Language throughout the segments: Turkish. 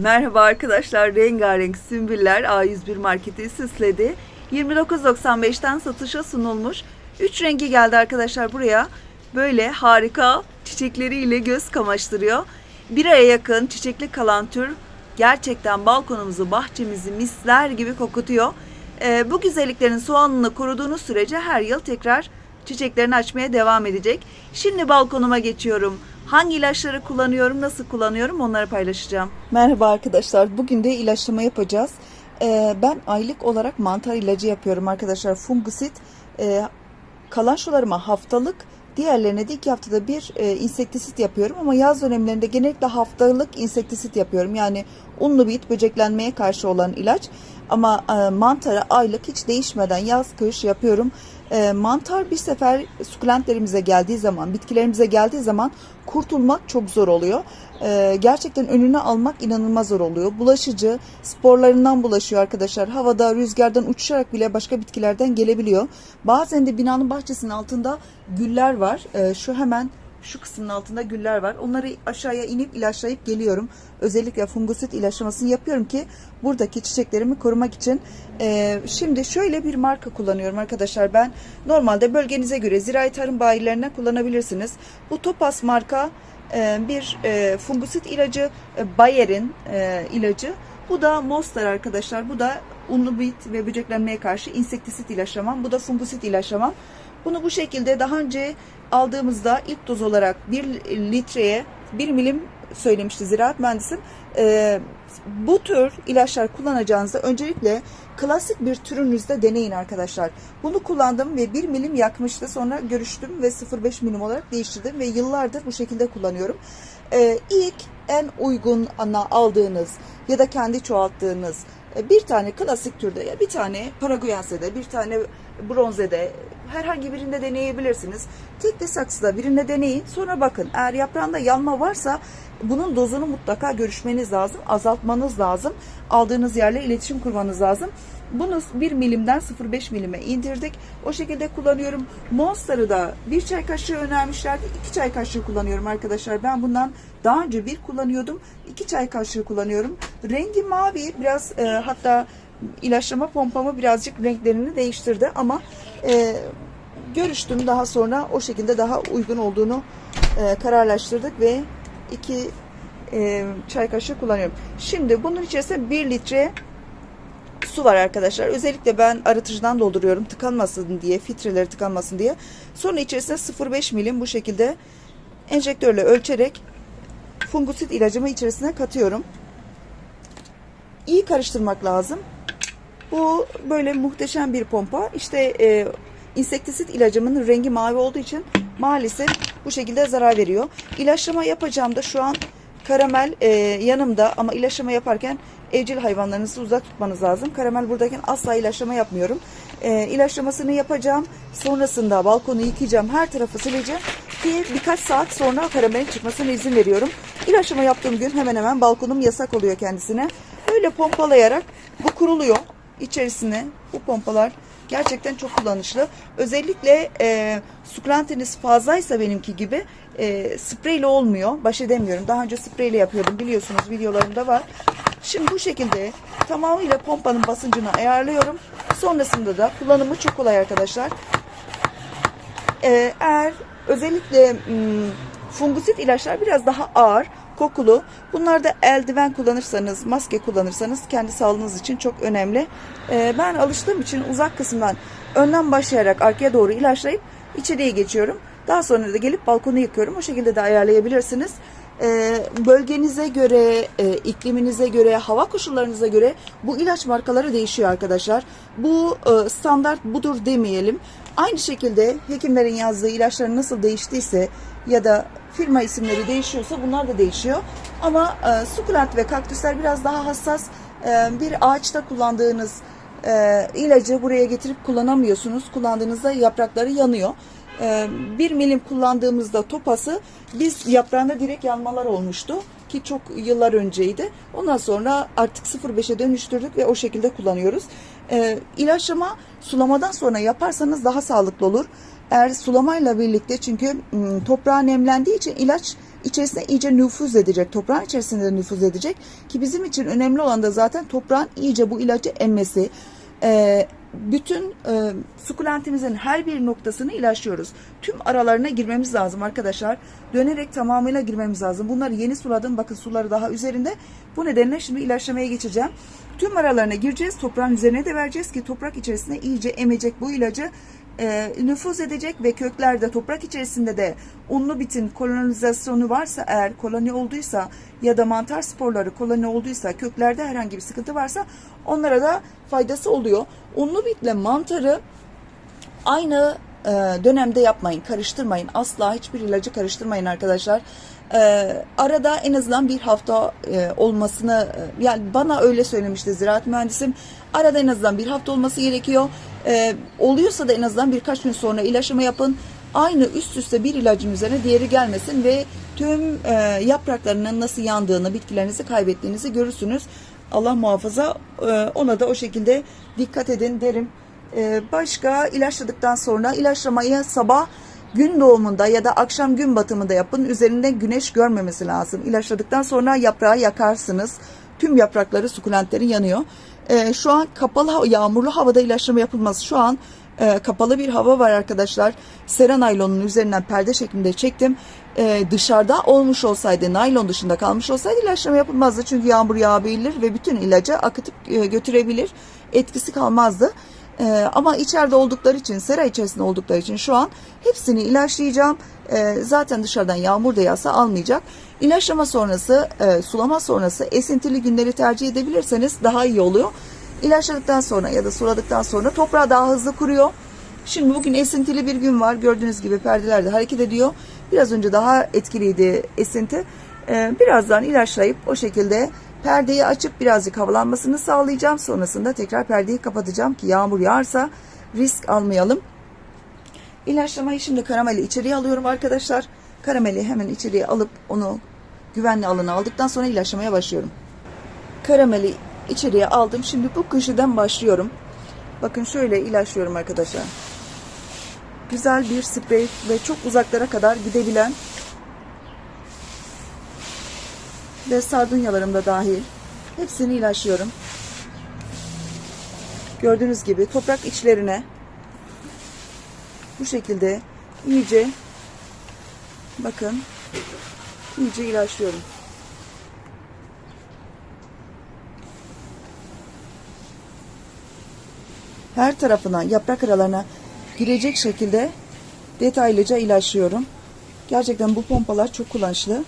Merhaba arkadaşlar. Rengarenk sümbüller A101 marketi süsledi. 29.95'ten satışa sunulmuş. 3 rengi geldi arkadaşlar buraya. Böyle harika çiçekleriyle göz kamaştırıyor. Bir aya yakın çiçekli kalan tür gerçekten balkonumuzu, bahçemizi misler gibi kokutuyor. Ee, bu güzelliklerin soğanını koruduğunuz sürece her yıl tekrar çiçeklerini açmaya devam edecek. Şimdi balkonuma geçiyorum. Hangi ilaçları kullanıyorum, nasıl kullanıyorum onları paylaşacağım. Merhaba arkadaşlar. Bugün de ilaçlama yapacağız. Ee, ben aylık olarak mantar ilacı yapıyorum arkadaşlar. Fungisit. Ee, kalan şularıma haftalık, diğerlerine de iki haftada bir e, insektisit yapıyorum. Ama yaz dönemlerinde genellikle haftalık insektisit yapıyorum. Yani unlu bit böceklenmeye karşı olan ilaç. Ama e, mantarı aylık hiç değişmeden yaz kış yapıyorum. E, mantar bir sefer sukulentlerimize geldiği zaman, bitkilerimize geldiği zaman kurtulmak çok zor oluyor. E, gerçekten önüne almak inanılmaz zor oluyor. Bulaşıcı, sporlarından bulaşıyor arkadaşlar. Havada, rüzgardan uçuşarak bile başka bitkilerden gelebiliyor. Bazen de binanın bahçesinin altında güller var. E, şu hemen şu kısmın altında güller var. Onları aşağıya inip ilaçlayıp geliyorum. Özellikle fungusit ilaçlamasını yapıyorum ki buradaki çiçeklerimi korumak için. Ee, şimdi şöyle bir marka kullanıyorum arkadaşlar. Ben normalde bölgenize göre zirai tarım bayilerine kullanabilirsiniz. Bu Topaz marka e, bir e, fungusit ilacı. E, Bayer'in e, ilacı. Bu da Mostar arkadaşlar. Bu da unlu bit ve böceklenmeye karşı insektisit ilaçlamam. Bu da fungusit ilaçlamam. Bunu bu şekilde daha önce aldığımızda ilk doz olarak 1 litreye 1 milim söylemişti ziraat mühendisim. Ee, bu tür ilaçlar kullanacağınızda öncelikle klasik bir türünüzde deneyin arkadaşlar. Bunu kullandım ve 1 milim yakmıştı. Sonra görüştüm ve 0,5 milim olarak değiştirdim ve yıllardır bu şekilde kullanıyorum. Ee, ilk en uygun ana aldığınız ya da kendi çoğalttığınız e, bir tane klasik türde ya bir tane Paraguayense'de bir tane bronzede herhangi birinde deneyebilirsiniz. Tek de saksıda birinde deneyin sonra bakın eğer yaprağında yanma varsa bunun dozunu mutlaka görüşmeniz lazım azaltmanız lazım aldığınız yerle iletişim kurmanız lazım. Bunu 1 milimden 0,5 milime indirdik. O şekilde kullanıyorum. Monster'ı da bir çay kaşığı önermişlerdi. 2 çay kaşığı kullanıyorum arkadaşlar. Ben bundan daha önce bir kullanıyordum. 2 çay kaşığı kullanıyorum. Rengi mavi. Biraz e, hatta ilaçlama pompamı birazcık renklerini değiştirdi ama e, görüştüm daha sonra o şekilde daha uygun olduğunu e, kararlaştırdık ve 2 e, çay kaşığı kullanıyorum. Şimdi bunun içerisinde 1 litre su var arkadaşlar. Özellikle ben arıtıcıdan dolduruyorum tıkanmasın diye, filtreleri tıkanmasın diye. Sonra içerisine 0,5 milim bu şekilde enjektörle ölçerek fungusit ilacımı içerisine katıyorum. İyi karıştırmak lazım. Bu böyle muhteşem bir pompa. İşte e, insektisit ilacımın rengi mavi olduğu için maalesef bu şekilde zarar veriyor. İlaçlama yapacağım da şu an karamel e, yanımda ama ilaçlama yaparken evcil hayvanlarınızı uzak tutmanız lazım. Karamel buradayken asla ilaçlama yapmıyorum. E, ilaçlamasını yapacağım. Sonrasında balkonu yıkayacağım. Her tarafı sileceğim. Ki birkaç saat sonra karamelin çıkmasına izin veriyorum. İlaçlama yaptığım gün hemen hemen balkonum yasak oluyor kendisine. Böyle pompalayarak bu kuruluyor. İçerisine bu pompalar gerçekten çok kullanışlı. Özellikle e, sukulentiniz fazlaysa benimki gibi e, spreyle olmuyor. Baş edemiyorum. Daha önce spreyle yapıyordum biliyorsunuz videolarımda var. Şimdi bu şekilde tamamıyla pompanın basıncını ayarlıyorum. Sonrasında da kullanımı çok kolay arkadaşlar. Ee, eğer özellikle hmm, fungisit ilaçlar biraz daha ağır, kokulu. Bunlarda eldiven kullanırsanız, maske kullanırsanız kendi sağlığınız için çok önemli. Ee, ben alıştığım için uzak kısımdan önden başlayarak arkaya doğru ilaçlayıp içeriye geçiyorum. Daha sonra da gelip balkonu yıkıyorum. O şekilde de ayarlayabilirsiniz. Ee, bölgenize göre, e, ikliminize göre, hava koşullarınıza göre bu ilaç markaları değişiyor arkadaşlar. Bu e, standart budur demeyelim. Aynı şekilde hekimlerin yazdığı ilaçların nasıl değiştiyse ya da firma isimleri değişiyorsa bunlar da değişiyor. Ama e, sukulent ve kaktüsler biraz daha hassas. E, bir ağaçta kullandığınız e, ilacı buraya getirip kullanamıyorsunuz. Kullandığınızda yaprakları yanıyor. E, bir milim kullandığımızda topası biz yaprağında direkt yanmalar olmuştu ki çok yıllar önceydi. Ondan sonra artık 0.5'e dönüştürdük ve o şekilde kullanıyoruz. E, ilaçlama sulamadan sonra yaparsanız daha sağlıklı olur. Eğer sulamayla birlikte çünkü toprağı nemlendiği için ilaç içerisine iyice nüfuz edecek. Toprağın içerisinde de nüfuz edecek. Ki bizim için önemli olan da zaten toprağın iyice bu ilacı emmesi. Bütün sukulentimizin her bir noktasını ilaçlıyoruz. Tüm aralarına girmemiz lazım arkadaşlar. Dönerek tamamıyla girmemiz lazım. Bunları yeni suladım. Bakın suları daha üzerinde. Bu nedenle şimdi ilaçlamaya geçeceğim. Tüm aralarına gireceğiz. Toprağın üzerine de vereceğiz ki toprak içerisine iyice emecek bu ilacı e, nüfuz edecek ve köklerde toprak içerisinde de unlu bitin kolonizasyonu varsa eğer koloni olduysa ya da mantar sporları koloni olduysa köklerde herhangi bir sıkıntı varsa onlara da faydası oluyor. Unlu bitle mantarı aynı e, dönemde yapmayın, karıştırmayın. Asla hiçbir ilacı karıştırmayın arkadaşlar. E, arada en azından bir hafta e, olmasını, e, yani bana öyle söylemişti ziraat mühendisim. Arada en azından bir hafta olması gerekiyor. E, oluyorsa da en azından birkaç gün sonra ilaçlama yapın. Aynı üst üste bir ilacın üzerine diğeri gelmesin ve tüm e, yapraklarının nasıl yandığını, bitkilerinizi kaybettiğinizi görürsünüz. Allah muhafaza e, ona da o şekilde dikkat edin derim. Ee, başka ilaçladıktan sonra ilaçlamayı sabah gün doğumunda ya da akşam gün batımında yapın. Üzerinde güneş görmemesi lazım. İlaçladıktan sonra yaprağı yakarsınız. Tüm yaprakları sukulentlerin yanıyor. Ee, şu an kapalı yağmurlu havada ilaçlama yapılmaz. Şu an e, kapalı bir hava var arkadaşlar. Sera naylonun üzerinden perde şeklinde çektim. Ee, dışarıda olmuş olsaydı, naylon dışında kalmış olsaydı ilaçlama yapılmazdı. Çünkü yağmur yağabilir ve bütün ilacı akıtıp e, götürebilir. Etkisi kalmazdı. Ee, ama içeride oldukları için, sera içerisinde oldukları için şu an hepsini ilaçlayacağım. Ee, zaten dışarıdan yağmur da yağsa almayacak. İlaçlama sonrası, e, sulama sonrası esintili günleri tercih edebilirseniz daha iyi oluyor. İlaçladıktan sonra ya da suladıktan sonra toprağı daha hızlı kuruyor. Şimdi bugün esintili bir gün var. Gördüğünüz gibi perdeler de hareket ediyor. Biraz önce daha etkiliydi esinti. Ee, birazdan ilaçlayıp o şekilde perdeyi açıp birazcık havalanmasını sağlayacağım. Sonrasında tekrar perdeyi kapatacağım ki yağmur yağarsa risk almayalım. İlaçlamayı şimdi karameli içeriye alıyorum arkadaşlar. Karameli hemen içeriye alıp onu güvenli alana aldıktan sonra ilaçlamaya başlıyorum. Karameli içeriye aldım. Şimdi bu köşeden başlıyorum. Bakın şöyle ilaçlıyorum arkadaşlar. Güzel bir sprey ve çok uzaklara kadar gidebilen ve sardunyalarım da dahil. Hepsini ilaçlıyorum. Gördüğünüz gibi toprak içlerine bu şekilde iyice bakın iyice ilaçlıyorum. Her tarafına yaprak aralarına girecek şekilde detaylıca ilaçlıyorum. Gerçekten bu pompalar çok kullanışlı.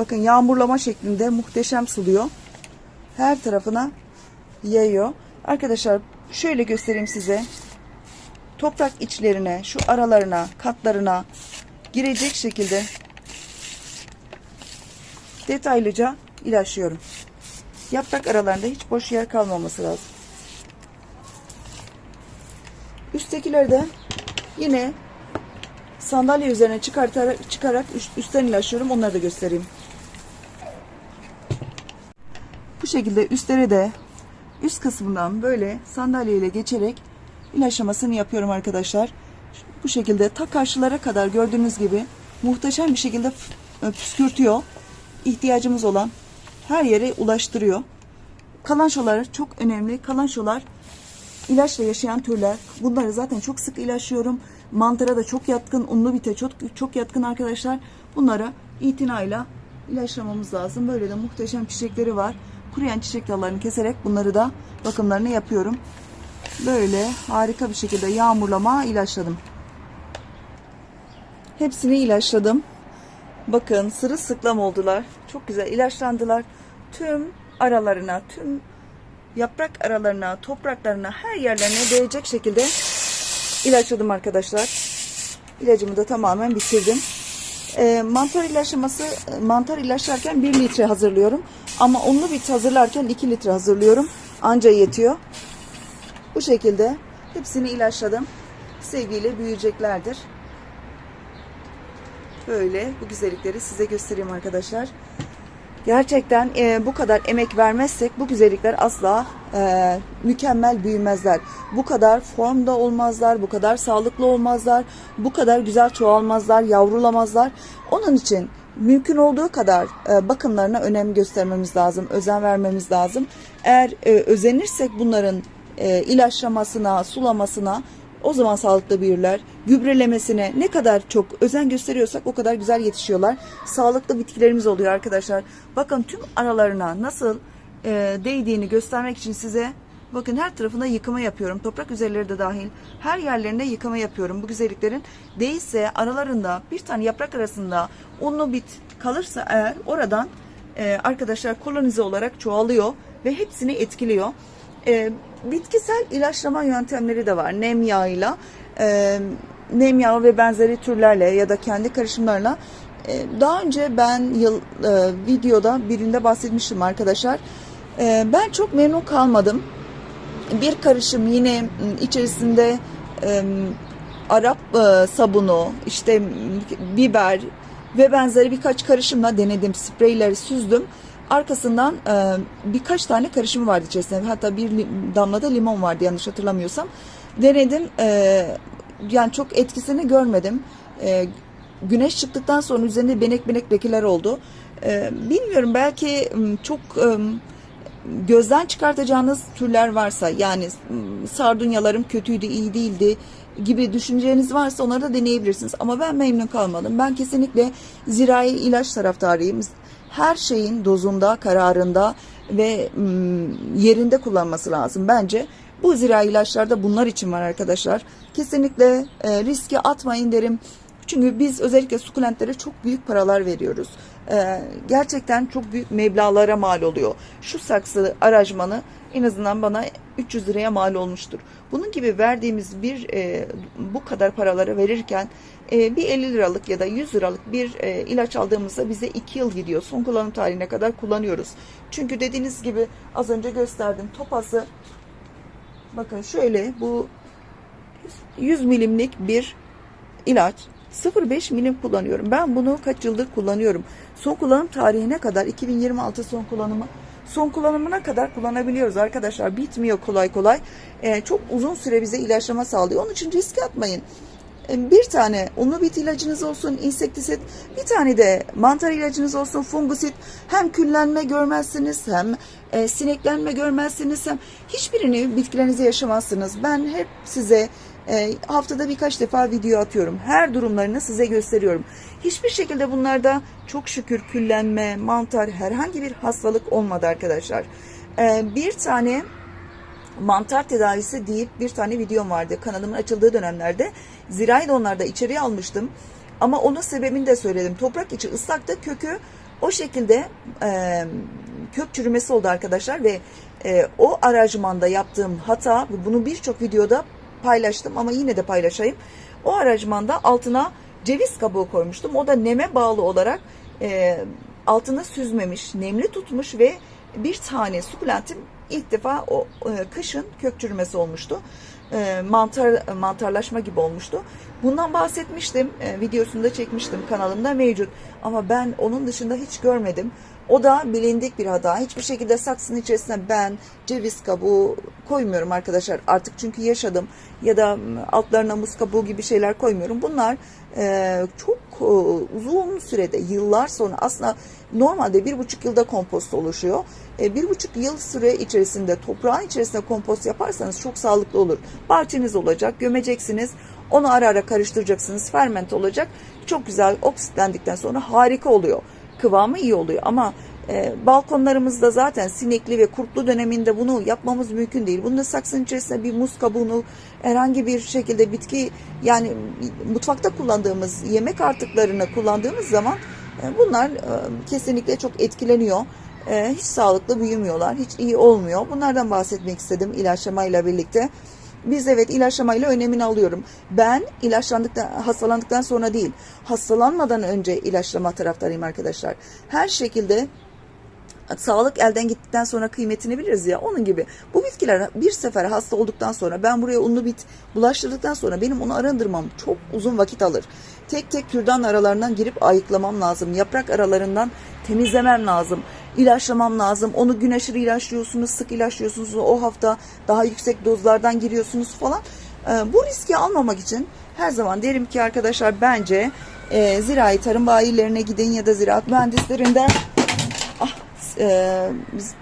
Bakın yağmurlama şeklinde muhteşem suluyor. Her tarafına yayıyor. Arkadaşlar şöyle göstereyim size. Toprak içlerine, şu aralarına, katlarına girecek şekilde detaylıca ilaçlıyorum. Yaprak aralarında hiç boş yer kalmaması lazım. Üsttekileri de yine sandalye üzerine çıkartarak çıkarak üst- üstten ilaçlıyorum. Onları da göstereyim. Bu şekilde üstlere de üst kısmından böyle sandalye ile geçerek ilaçlamasını yapıyorum arkadaşlar. Bu şekilde ta karşılara kadar gördüğünüz gibi muhteşem bir şekilde f- püskürtüyor. İhtiyacımız olan her yere ulaştırıyor. Kalançolar çok önemli. Kalançolar ilaçla yaşayan türler. Bunları zaten çok sık ilaçlıyorum. Mantara da çok yatkın, unlu bite çok çok yatkın arkadaşlar. Bunlara itinayla ilaçlamamız lazım. Böyle de muhteşem çiçekleri var. Kuruyan çiçek dallarını keserek bunları da bakımlarını yapıyorum. Böyle harika bir şekilde yağmurlama ilaçladım. Hepsini ilaçladım. Bakın sırılsıklam oldular. Çok güzel ilaçlandılar. Tüm aralarına, tüm yaprak aralarına, topraklarına, her yerlerine değecek şekilde ilaçladım arkadaşlar. İlacımı da tamamen bitirdim. E, mantar ilaçlaması, mantar ilaçlarken 1 litre hazırlıyorum. Ama unlu bit hazırlarken 2 litre hazırlıyorum. Anca yetiyor. Bu şekilde hepsini ilaçladım. Sevgiyle büyüyeceklerdir. Böyle bu güzellikleri size göstereyim arkadaşlar. Gerçekten e, bu kadar emek vermezsek bu güzellikler asla e, mükemmel büyümezler. Bu kadar formda olmazlar, bu kadar sağlıklı olmazlar, bu kadar güzel çoğalmazlar, yavrulamazlar. Onun için mümkün olduğu kadar e, bakımlarına önem göstermemiz lazım, özen vermemiz lazım. Eğer e, özenirsek bunların e, ilaçlamasına, sulamasına o zaman sağlıklı büyürler. Gübrelemesine ne kadar çok özen gösteriyorsak o kadar güzel yetişiyorlar. Sağlıklı bitkilerimiz oluyor arkadaşlar. Bakın tüm aralarına nasıl e, değdiğini göstermek için size bakın her tarafına yıkama yapıyorum. Toprak üzerleri de dahil. Her yerlerinde yıkama yapıyorum. Bu güzelliklerin değilse aralarında bir tane yaprak arasında unlu bit kalırsa eğer oradan e, arkadaşlar kolonize olarak çoğalıyor ve hepsini etkiliyor. E, bitkisel ilaçlama yöntemleri de var. Nem yağıyla, e, nem yağı ve benzeri türlerle ya da kendi karışımlarla. E, daha önce ben yıl e, videoda birinde bahsetmiştim arkadaşlar. E, ben çok memnun kalmadım. Bir karışım yine m, içerisinde e, Arap e, sabunu, işte biber ve benzeri birkaç karışımla denedim. Spreyleri süzdüm. Arkasından e, birkaç tane karışımı vardı içerisinde. Hatta bir damla da limon vardı yanlış hatırlamıyorsam. Denedim. e, yani çok etkisini görmedim. E, güneş çıktıktan sonra üzerinde benek benek lekeler oldu. E, bilmiyorum belki çok e, gözden çıkartacağınız türler varsa yani m, sardunyalarım kötüydü, iyi değildi gibi düşünceniz varsa onları da deneyebilirsiniz. Ama ben memnun kalmadım. Ben kesinlikle zirai ilaç taraftarıyım. Her şeyin dozunda, kararında ve m, yerinde kullanması lazım bence. Bu zirai ilaçlar da bunlar için var arkadaşlar. Kesinlikle e, riske atmayın derim. Çünkü biz özellikle sukulentlere çok büyük paralar veriyoruz. Ee, gerçekten çok büyük meblağlara mal oluyor. Şu saksı aracmanı en azından bana 300 liraya mal olmuştur. Bunun gibi verdiğimiz bir e, bu kadar paraları verirken e, bir 50 liralık ya da 100 liralık bir e, ilaç aldığımızda bize 2 yıl gidiyor. Son kullanım tarihine kadar kullanıyoruz. Çünkü dediğiniz gibi az önce gösterdim topası bakın şöyle bu 100 milimlik bir ilaç 0.5 milim kullanıyorum. Ben bunu kaç yıldır kullanıyorum. Son kullanım tarihine kadar 2026 son kullanımı son kullanımına kadar kullanabiliyoruz arkadaşlar. Bitmiyor kolay kolay. Ee, çok uzun süre bize ilaçlama sağlıyor. Onun için riske atmayın. Ee, Bir tane unlu bit ilacınız olsun, insektisit, bir tane de mantar ilacınız olsun, fungusit. Hem küllenme görmezsiniz, hem e, sineklenme görmezsiniz, hem hiçbirini bitkilerinize yaşamazsınız. Ben hep size e, haftada birkaç defa video atıyorum. Her durumlarını size gösteriyorum. Hiçbir şekilde bunlarda çok şükür küllenme, mantar, herhangi bir hastalık olmadı arkadaşlar. E, bir tane mantar tedavisi deyip bir tane videom vardı kanalımın açıldığı dönemlerde. Zirayı da onlarda içeriye almıştım. Ama onun sebebini de söyledim. Toprak içi ıslakta kökü o şekilde e, kök çürümesi oldu arkadaşlar ve e, o aracımanda yaptığım hata bunu birçok videoda paylaştım ama yine de paylaşayım. O aracımanda altına ceviz kabuğu koymuştum. O da neme bağlı olarak e, altına süzmemiş, nemli tutmuş ve bir tane sukulentim ilk defa o e, kışın kök çürümesi olmuştu. E, mantar mantarlaşma gibi olmuştu. Bundan bahsetmiştim. E, videosunu da çekmiştim kanalımda mevcut. Ama ben onun dışında hiç görmedim. O da bilindik bir hata. Hiçbir şekilde saksının içerisine ben ceviz kabuğu koymuyorum arkadaşlar. Artık çünkü yaşadım. Ya da m, altlarına muz kabuğu gibi şeyler koymuyorum. Bunlar e, çok e, uzun sürede, yıllar sonra aslında normalde bir buçuk yılda kompost oluşuyor. E, bir buçuk yıl süre içerisinde toprağın içerisinde kompost yaparsanız çok sağlıklı olur. Bahçeniz olacak, gömeceksiniz. Onu ara ara karıştıracaksınız. Ferment olacak. Çok güzel oksitlendikten sonra harika oluyor kıvamı iyi oluyor ama e, balkonlarımızda zaten sinekli ve kurtlu döneminde bunu yapmamız mümkün değil. Bunu da saksının içerisine bir muz kabuğunu herhangi bir şekilde bitki yani mutfakta kullandığımız yemek artıklarını kullandığımız zaman e, bunlar e, kesinlikle çok etkileniyor. E, hiç sağlıklı büyümüyorlar. Hiç iyi olmuyor. Bunlardan bahsetmek istedim ilaçlamayla birlikte. Biz evet ilaçlamayla önemini alıyorum. Ben ilaçlandıktan, hastalandıktan sonra değil, hastalanmadan önce ilaçlama taraftarıyım arkadaşlar. Her şekilde sağlık elden gittikten sonra kıymetini biliriz ya onun gibi. Bu bitkiler bir sefer hasta olduktan sonra ben buraya unlu bit bulaştırdıktan sonra benim onu arındırmam çok uzun vakit alır. tek tek kürdan aralarından girip ayıklamam lazım. Yaprak aralarından temizlemem lazım. İlaçlamam lazım. Onu gün aşırı ilaçlıyorsunuz, sık ilaçlıyorsunuz. O hafta daha yüksek dozlardan giriyorsunuz falan. Ee, bu riski almamak için her zaman derim ki arkadaşlar bence e, zirai tarım bayilerine gidin ya da ziraat mühendislerinden ah, e, biz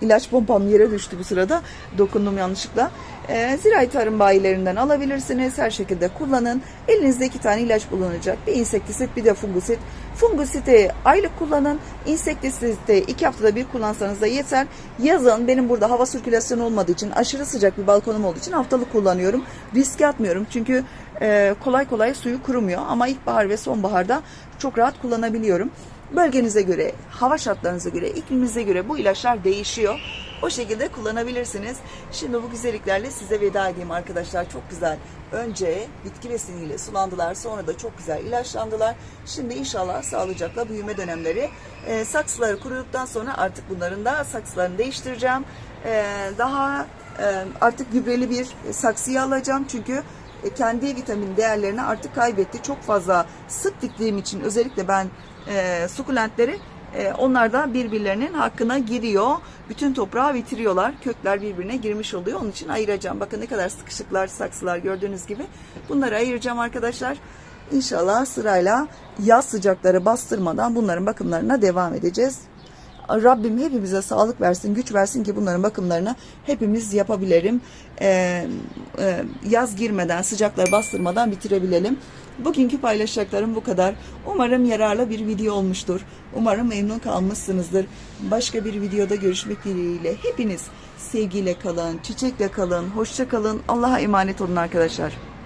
İlaç pompam yere düştü bu sırada. Dokundum yanlışlıkla. Ee, zirai tarım bayilerinden alabilirsiniz. Her şekilde kullanın. Elinizde iki tane ilaç bulunacak. Bir insektisit bir de fungisit. Fungisiti aylık kullanın. İnsektisiti iki haftada bir kullansanız da yeter. Yazın benim burada hava sirkülasyonu olmadığı için aşırı sıcak bir balkonum olduğu için haftalık kullanıyorum. Riske atmıyorum. Çünkü e, kolay kolay suyu kurumuyor. Ama ilkbahar ve sonbaharda çok rahat kullanabiliyorum. Bölgenize göre, hava şartlarınıza göre, ikliminize göre bu ilaçlar değişiyor. O şekilde kullanabilirsiniz. Şimdi bu güzelliklerle size veda edeyim arkadaşlar. Çok güzel. Önce bitki besiniyle sulandılar. Sonra da çok güzel ilaçlandılar. Şimdi inşallah sağlıcakla büyüme dönemleri. Ee, saksıları kuruduktan sonra artık bunların da saksılarını değiştireceğim. Ee, daha e, artık gübreli bir saksıya alacağım. Çünkü e, kendi vitamin değerlerini artık kaybetti. Çok fazla sık diktiğim için özellikle ben e, sukulentleri e, onlar da birbirlerinin hakkına giriyor. Bütün toprağı bitiriyorlar. Kökler birbirine girmiş oluyor. Onun için ayıracağım. Bakın ne kadar sıkışıklar, saksılar gördüğünüz gibi. Bunları ayıracağım arkadaşlar. İnşallah sırayla yaz sıcakları bastırmadan bunların bakımlarına devam edeceğiz. Rabbim hepimize sağlık versin, güç versin ki bunların bakımlarını hepimiz yapabilirim. Ee, e, yaz girmeden, sıcakları bastırmadan bitirebilelim. Bugünkü paylaşacaklarım bu kadar. Umarım yararlı bir video olmuştur. Umarım memnun kalmışsınızdır. Başka bir videoda görüşmek dileğiyle. Hepiniz sevgiyle kalın, çiçekle kalın, hoşça kalın. Allah'a emanet olun arkadaşlar.